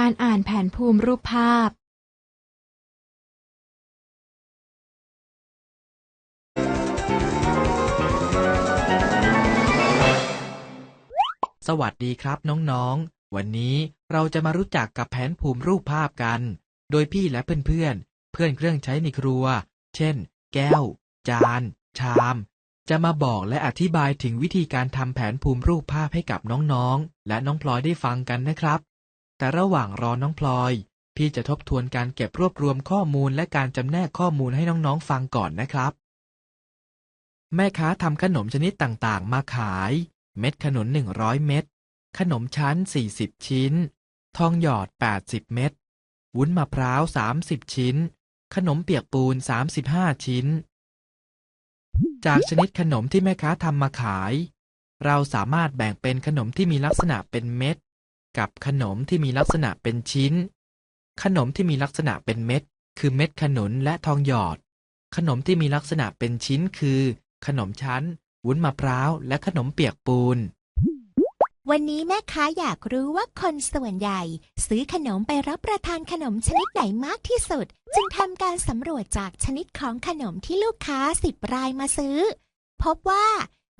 การอ่านแผนภูมิรูปภาพสวัสดีครับน้องๆ วันนี้เราจะมารู้จักกับแผนภูมิรูปภาพกัน โดยพี่และเพื่อนๆ เพื่อนเครื่องใช้ในครัว เช่น แก้ว จาน ชาม จะมาบอกและอธิบายถึงวิธีการทำแผนภูมิรูปภาพให้กับน้องๆ และน้องพลอยได้ฟังกันนะครับ แต่ระหว่างรอน้องพลอย พี่จะทบทวนการเก็บรวบรวมข้อมูลและการจำแนกข้อมูลให้น้องๆฟังก่อนนะครับ แม่ค้าทำขนมชนิดต่างๆ มาขาย เม็ดขนุน100 เม็ด ขนมชั้น 40 ชิ้น ทองหยอด 80 เม็ด วุ้นมะพร้าว 30 ชิ้น ขนมเปียกปูน 35 ชิ้น จากชนิดขนมที่แม่ค้าทำมาขาย เราสามารถแบ่งเป็นขนมที่มีลักษณะเป็นเม็ด กับขนมที่มีลักษณะเป็นชิ้น ขนมที่มีลักษณะเป็นเม็ด คือเม็ดขนุนและทองหยอด ขนมที่มีลักษณะเป็นชิ้นคือ ขนมชั้น วุ้นมะพร้าว และขนมเปียกปูน วันนี้แม่ค้าอยากรู้ว่าคนส่วนใหญ่ ซื้อขนมไปรับประทานขนมชนิดไหนมากที่สุด จึงทำการสำรวจจากชนิดของขนมที่ลูกค้าสิบรายมาซื้อ พบว่า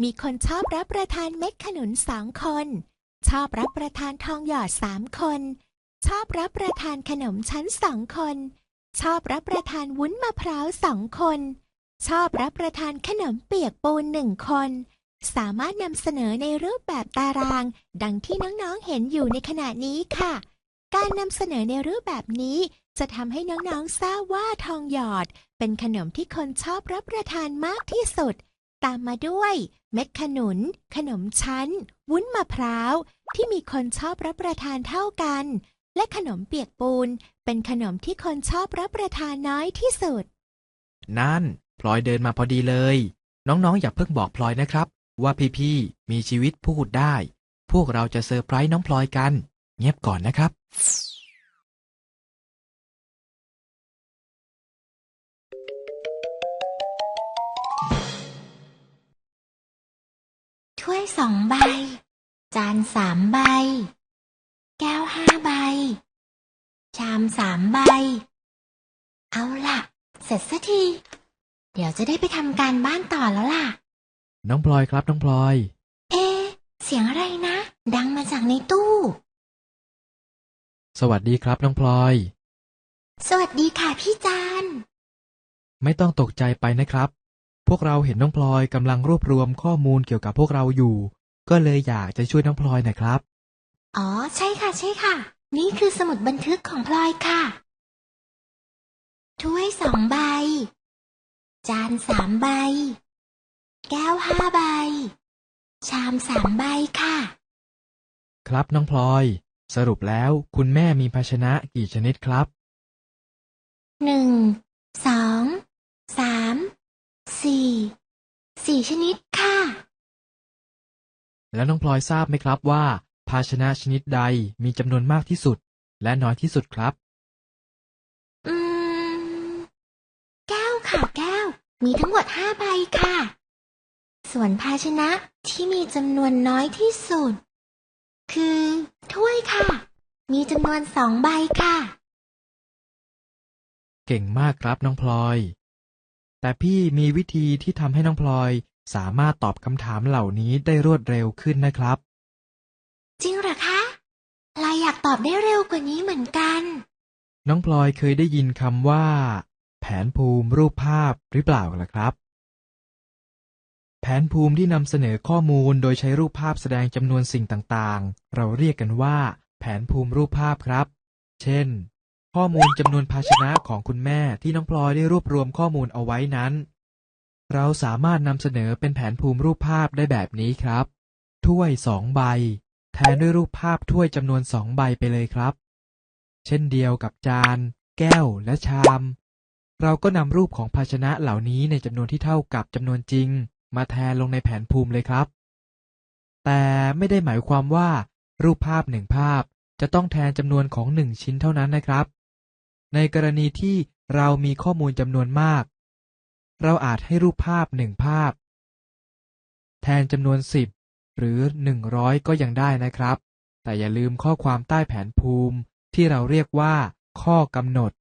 มีคนชอบรับประทานเม็ดขนุนสองคน ชอบรับประทานทองหยอดสามคน ชอบรับประทานขนมชั้นสองคน ชอบรับประทานวุ้นมะพร้าวสองคน ชอบรับประทานขนมเปียกปูนหนึ่งคน สามารถนำเสนอในรูปแบบตาราง ดังที่น้องๆเห็นอยู่ในขณะนี้ค่ะ การนำเสนอในรูปแบบนี้จะทำให้น้องๆทราบว่าทองหยอด เป็นขนมที่คนชอบรับประทานมากที่สุด ตามมาด้วย เม็ดขนุน ขนมชั้น วุ้นมะพร้าว ที่มีคนชอบรับประทานเท่ากัน และขนมเปียกปูน เป็นขนมที่คนชอบรับประทานน้อยที่สุด นั่น พลอยเดินมาพอดีเลย น้องๆ อย่าเพิ่งบอกพลอยนะครับ ว่าพี่ๆมีชีวิตพูดได้ พวกเราจะเซอร์ไพรส์น้องพลอยกัน เงียบก่อนนะครับ วยสองใบ จานสามใบ แก้วห้าใบ ชามสามใบ เอาล่ะ เสร็จสักที เดี๋ยวจะได้ไปทำการบ้านต่อแล้วล่ะ น้องพลอยครับน้องพลอย เอ๊ะเสียงอะไรนะ ดังมาจากในตู้ สวัสดีครับน้องพลอย สวัสดีค่ะพี่จาน ไม่ต้องตกใจไปนะครับ พวกเราเห็นน้องพลอยกำลังรวบรวมข้อมูลเกี่ยวกับพวกเราอยู่ ก็เลยอยากจะช่วยน้องพลอยนะครับ อ๋อ ใช่ค่ะ ใช่ค่ะ นี่คือสมุดบันทึกของพลอยค่ะ ถ้วยสองใบ จานสามใบ แก้วห้าใบ ชามสามใบค่ะ ครับน้องพลอย สรุปแล้วคุณแม่มีภาชนะกี่ชนิดครับหนึ่งสอง สาม สี่ สี่ชนิดค่ะ แล้วน้องพลอยทราบไหมครับว่า ภาชนะชนิดใดมีจำนวนมากที่สุด และน้อยที่สุดครับ อืม แก้วค่ะแก้ว มีทั้งหมดห้าใบค่ะ ส่วนภาชนะที่มีจำนวนน้อยที่สุด คือถ้วยค่ะ มีจำนวนสองใบค่ะ เก่งมากครับน้องพลอย แต่พี่มีวิธีที่ทำให้น้องพลอยสามารถตอบคำถามเหล่านี้ได้รวดเร็วขึ้นนะครับ จริงเหรอคะลายอยากตอบได้เร็วกว่านี้เหมือนกัน น้องพลอยเคยได้ยินคำว่า แผนภูมิรูปภาพหรือเปล่าล่ะครับ แผนภูมิที่นำเสนอข้อมูลโดยใช้รูปภาพแสดงจำนวนสิ่งต่างๆ เราเรียกกันว่า แผนภูมิรูปภาพครับ เช่น ข้อมูลจำนวนภาชนะของคุณแม่ที่น้องพลอยได้รวบรวมข้อมูลเอาไว้นั้น เราสามารถนำเสนอเป็นแผนภูมิรูปภาพได้แบบนี้ครับ ถ้วยสองใบ แทนด้วยรูปภาพถ้วยจำนวนสองใบไปเลยครับ เช่นเดียวกับจาน แก้วและชาม เราก็นำรูปของภาชนะเหล่านี้ในจำนวนที่เท่ากับจำนวนจริง มาแทนลงในแผนภูมิเลยครับ แต่ไม่ได้หมายความว่า รูปภาพหนึ่งภาพจะต้องแทนจำนวนของหนึ่งชิ้นเท่านั้นนะครับ ในกรณีที่เรามีข้อมูลจำนวนมาก เราอาจให้รูปภาพหนึ่งภาพ แทนจำนวนสิบหรือหนึ่งร้อยก็ยังได้นะครับ แต่อย่าลืมข้อความใต้แผนภูมิที่เราเรียกว่า ข้อกำหนด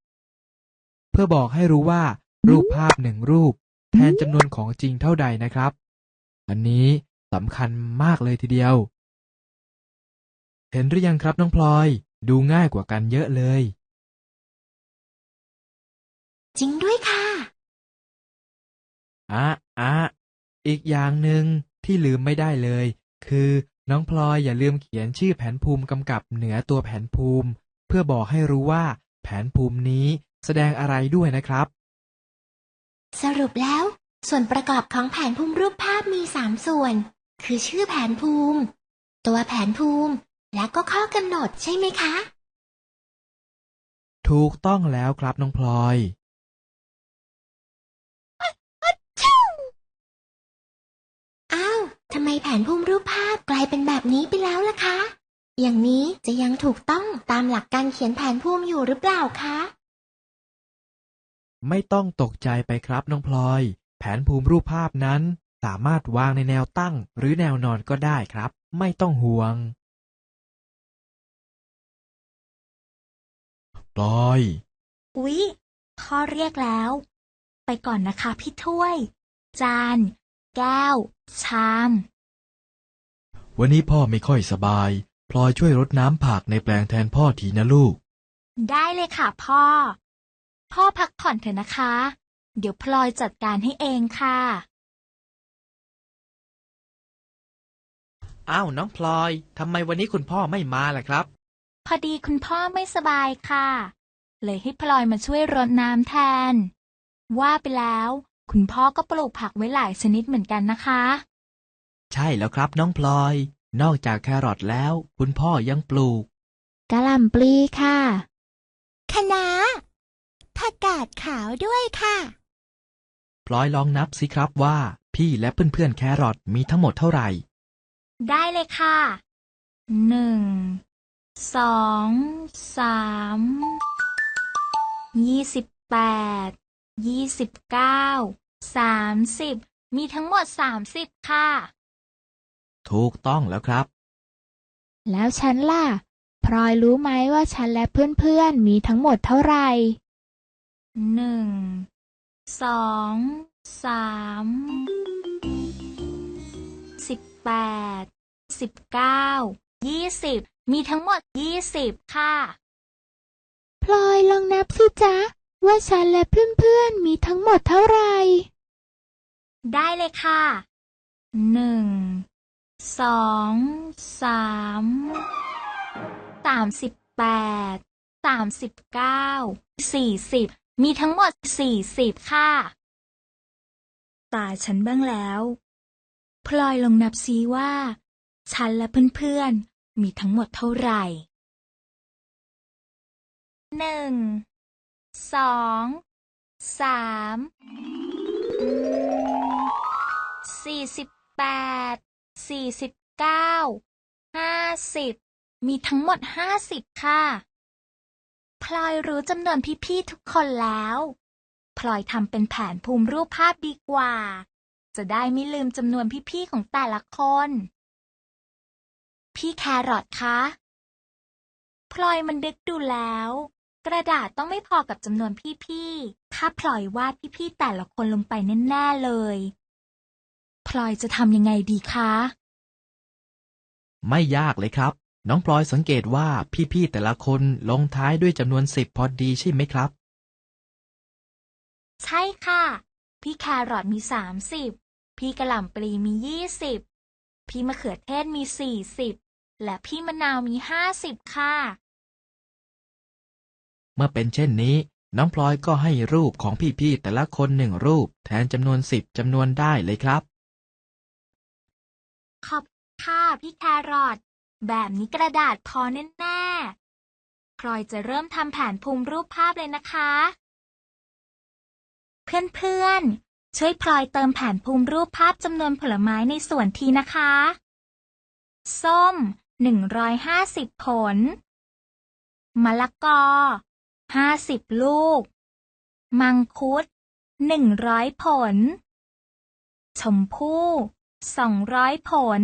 เพื่อบอกให้รู้ว่า รูปภาพหนึ่งรูป แทนจำนวนของจริงเท่าใดนะครับ อันนี้สำคัญมากเลยทีเดียว เห็นหรือยังครับน้องพลอย ดูง่ายกว่ากันเยอะเลย จริงด้วยค่ะ อะอะอีกอย่างหนึ่งที่ลืมไม่ได้เลย คือน้องพลอยอย่าลืมเขียนชื่อแผนภูมิกำกับเหนือตัวแผนภูมิ เพื่อบอกให้รู้ว่า แผนภูมินี้แสดงอะไรด้วยนะครับ สรุปแล้ว ส่วนประกอบของแผนภูมิรูปภาพมีสามส่วน คือชื่อแผนภูมิ ตัวแผนภูมิ และก็ข้อกำหนดใช่ไหมคะ ถูกต้องแล้วครับน้องพลอย อ้าว ทำไมแผนภูมิรูปภาพกลายเป็นแบบนี้ไปแล้วล่ะคะ อย่างนี้จะยังถูกต้องตามหลักการเขียนแผนภูมิอยู่หรือเปล่าคะ ไม่ต้องตกใจไปครับน้องพลอย แผนภูมิรูปภาพนั้น สามารถวางในแนวตั้ง หรือแนวนอนก็ได้ครับ ไม่ต้องห่วง พลอย อุ๊ยพ่อเรียกแล้ว ไปก่อนนะคะพี่ถ้วย จาน แก้ว ชาม วันนี้พ่อไม่ค่อยสบาย พลอยช่วยรดน้ำผักในแปลงแทนพ่อทีนะลูก ได้เลยค่ะพ่อ พ่อพักผ่อนเถอะนะคะ เดี๋ยวพลอยจัดการให้เองค่ะ อ้าวน้องพลอยทำไมวันนี้คุณพ่อไม่มาล่ะครับ พอดีคุณพ่อไม่สบายค่ะ เลยให้พลอยมาช่วยรดน้ำแทน ว่าไปแล้ว คุณพ่อก็ปลูกผักไว้หลายชนิดเหมือนกันนะคะ ใช่แล้วครับน้องพลอย นอกจากแครอทแล้ว คุณพ่อยังปลูกกะหล่ำปลีค่ะคะน้าผักกาดขาวด้วยค่ะ พลอยลองนับสิครับว่า พี่และเพื่อนๆแครอทมีทั้งหมดเท่าไหร่ ได้เลยค่ะ หนึ่ง สอง สาม ยี่สิบแปด ยี่สิบเก้าสามสิบมีทั้งหมดสามสิบค่ะ ถูกต้องแล้วครับ แล้วฉันล่ะ พลอยรู้ไหมว่าฉันและเพื่อนๆมีทั้งหมดเท่าไหร่หนึ่งสองสามสิบแปดสิบเก้ายี่สิบมีทั้งหมดยี่สิบค่ะ พลอยลองนับสิจ๊ะ ว่าฉันและเพื่อนๆมีทั้งหมดเท่าไหร่ ได้เลยค่ะหนึ่งสองสามสามสิบแปดสามสิบเก้าสี่สิบมีทั้งหมดสี่สิบค่ะ ตาฉันบ้างแล้ว พลอยลองนับซีว่า ฉันและเพื่อนๆมีทั้งหมดเท่าไหร่หนึ่ง สองสามสี่สิบแปดสี่สิบเก้าห้าสิบมีทั้งหมดห้าสิบค่ะ พลอยรู้จำนวนพี่ๆทุกคนแล้ว พลอยทำเป็นแผนภูมิรูปภาพดีกว่า จะได้ไม่ลืมจำนวนพี่ๆของแต่ละคน พี่แครอทคะ พลอยมันดึกดูแล้ว กระดาษต้องไม่พอกับจำนวนพี่ๆ ถ้าพลอยวาดพี่ๆ แต่ละคนลงไปแน่ๆเลย พลอยจะทำยังไงดีคะ ไม่ยากเลยครับ น้องพลอยสังเกตว่าพี่ๆ แต่ละคนลงท้ายด้วยจำนวนสิบพอดีใช่ไหมครับ ใช่ค่ะ พี่แครอทมีสามสิบ พี่กระหล่ำปลีมียี่สิบ พี่มะเขือเทศมีสี่สิบ และพี่มะนาวมีห้าสิบค่ะ เมื่อเป็นเช่นนี้ น้องพลอยก็ให้รูปของพี่ๆแต่ละคนหนึ่งรูป แทนจำนวนสิบจำนวนได้เลยครับ ขอบคุณค่ะพี่แครอทแบบนี้กระดาษพอแน่ๆพลอยจะเริ่มทำแผนภูมิรูปภาพเลยนะคะ เพื่อนๆ ช่วยพลอยเติมแผนภูมิรูปภาพจำนวนผลไม้ในส่วนทีนะคะ ส้ม 150 ผล มะละกอ ห้าสิบลูก มังคุดหนึ่งร้อยผล ชมพู่สองร้อยผล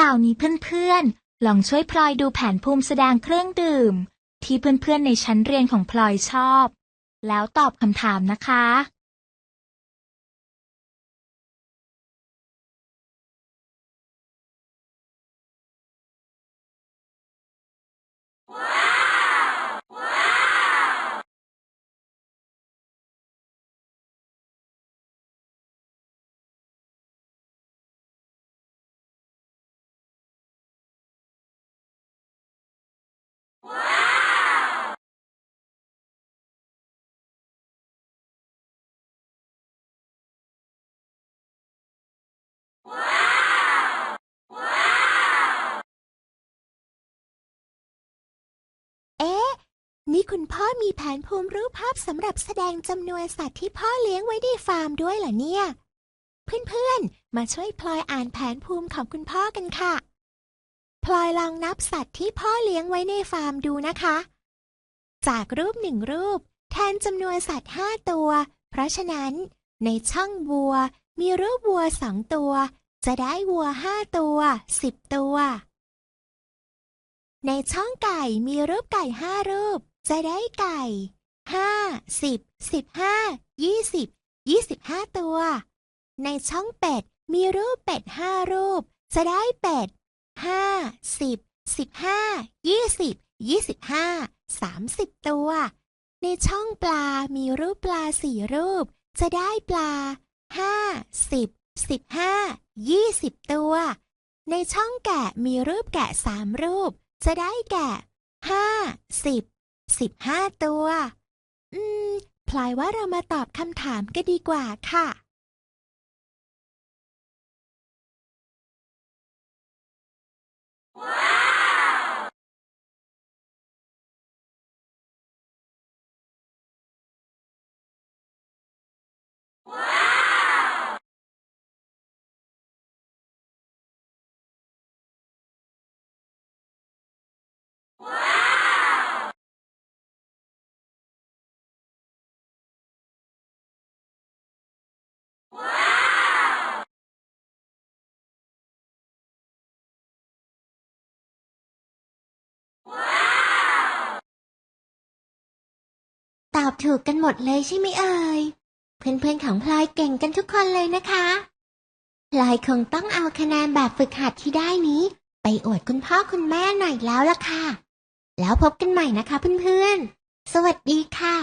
ราวนี้เพื่อนๆ ลองช่วยพลอยดูแผนภูมิแสดงเครื่องดื่ม ที่เพื่อนๆในชั้นเรียนของพลอยชอบ แล้วตอบคำถามนะคะ เอ๊ะ นี่คุณพ่อมีแผนภูมิรูปภาพสำหรับแสดงจำนวนสัตว์ที่พ่อเลี้ยงไว้ในฟาร์มด้วยเหรอเนี่ย เพื่อนๆ มาช่วยพลอยอ่านแผนภูมิของคุณพ่อกันค่ะ พลอยลองนับสัตว์ที่พ่อเลี้ยงไว้ในฟาร์มดูนะคะ จากรูปหนึ่งรูป แทนจำนวนสัตว์ห้าตัว เพราะฉะนั้น ในช่องวัว มีรูปวัวสองตัว จะได้วัวห้าตัวสิบตัว ในช่องไก่มีรูปไก่ห้ารูป จะได้ไก่ห้าสิบสิบห้ายี่สิบยี่สิบห้าตัว ในช่องเป็ดมีรูปเป็ดห้ารูป จะได้เป็ดห้าสิบสิบห้ายี่สิบยี่สิบห้าสามสิบตัว ในช่องปลามีรูปปลาสี่รูป จะได้ปลาห้าสิบสิบห้ายี่สิบตัว ในช่องแกะมีรูปแกะสามรูป จะได้แกะห้าสิบ สิบห้าตัว อืม พลายว่าเรามาตอบคำถามก็ดีกว่าค่ะ อบถูกกันหมดเลยใช่ไหมเอ่ย เพื่อนๆของพลอยเก่งกันทุกคนเลยนะคะพลอยคงต้องเอาคะแนนแบบฝึกหัดที่ได้นี้ ไปอวดคุณพ่อคุณแม่หน่อยแล้วล่ะค่ะ แล้วพบกันใหม่นะคะเพื่อนๆ สวัสดีค่ะ